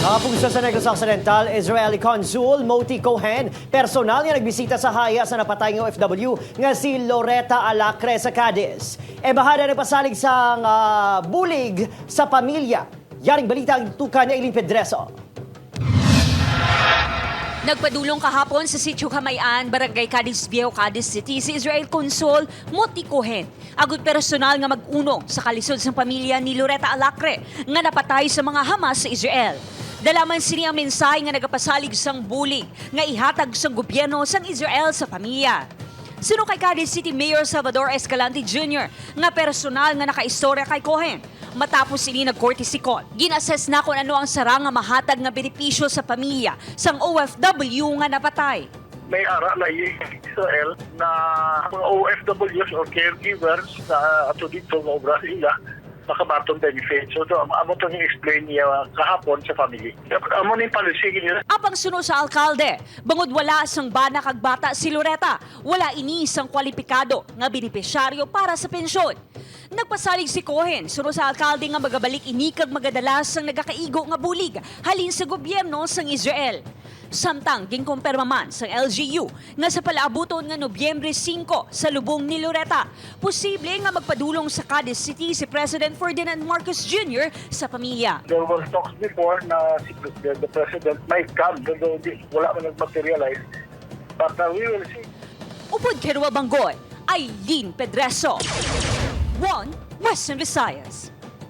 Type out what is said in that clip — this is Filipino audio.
Nakapuso sa Negros Occidental, Israeli Consul Moti Cohen, personal nga nagbisita sa haya sa napatay ng OFW nga si Loretta Alacre sa Cadiz. E bahada na pasalig sa ah, bulig sa pamilya. Yaring balita ang tuka ni Eileen Pedreso. Nagpadulong kahapon sa Sitio Kamayan, Barangay Cadiz Viejo, Cadiz City, si Israel Consul Moti Cohen. Agud personal nga mag-unong sa kalisod sa pamilya ni Loretta Alacre nga napatay sa mga Hamas sa Israel. Dalaman sini ang mensahe nga nagapasalig sang bulig nga ihatag sang gobyerno sang Israel sa pamilya. Sino kay Cadiz City Mayor Salvador Escalante Jr. nga personal nga nakaistorya kay Cohen. Matapos ini nagkorte si Con, ginassess na kung ano ang sarang nga mahatag nga benepisyo sa pamilya sang OFW nga napatay. may ara na Israel na mga OFWs or caregivers na ato dito nga obra sila makabatong benefit. So, ito, amo to yung explain niya kahapon sa family. Amo yung policy nila. Apang suno sa alkalde, bangod wala sang bana kag bata si Loretta, wala ini sang kwalipikado nga benepisyaryo para sa pensyon. Nagpasalig si Cohen, suno sa alkalde nga magabalik ini kag magadalas sang nagakaigo nga bulig halin sa gobyerno sang Israel. Samtang ginkumpirma man sa LGU nga sa palaabuton nga Nobyembre 5 sa lubong ni Loretta, posible nga magpadulong sa Cadiz City si President Ferdinand Marcos Jr. sa pamilya. There were talks before na si the, the president might come, though di- wala man nag-materialize. But uh, we will see. Upod Kerwa Banggoy, Aileen Pedreso. One, Western Visayas.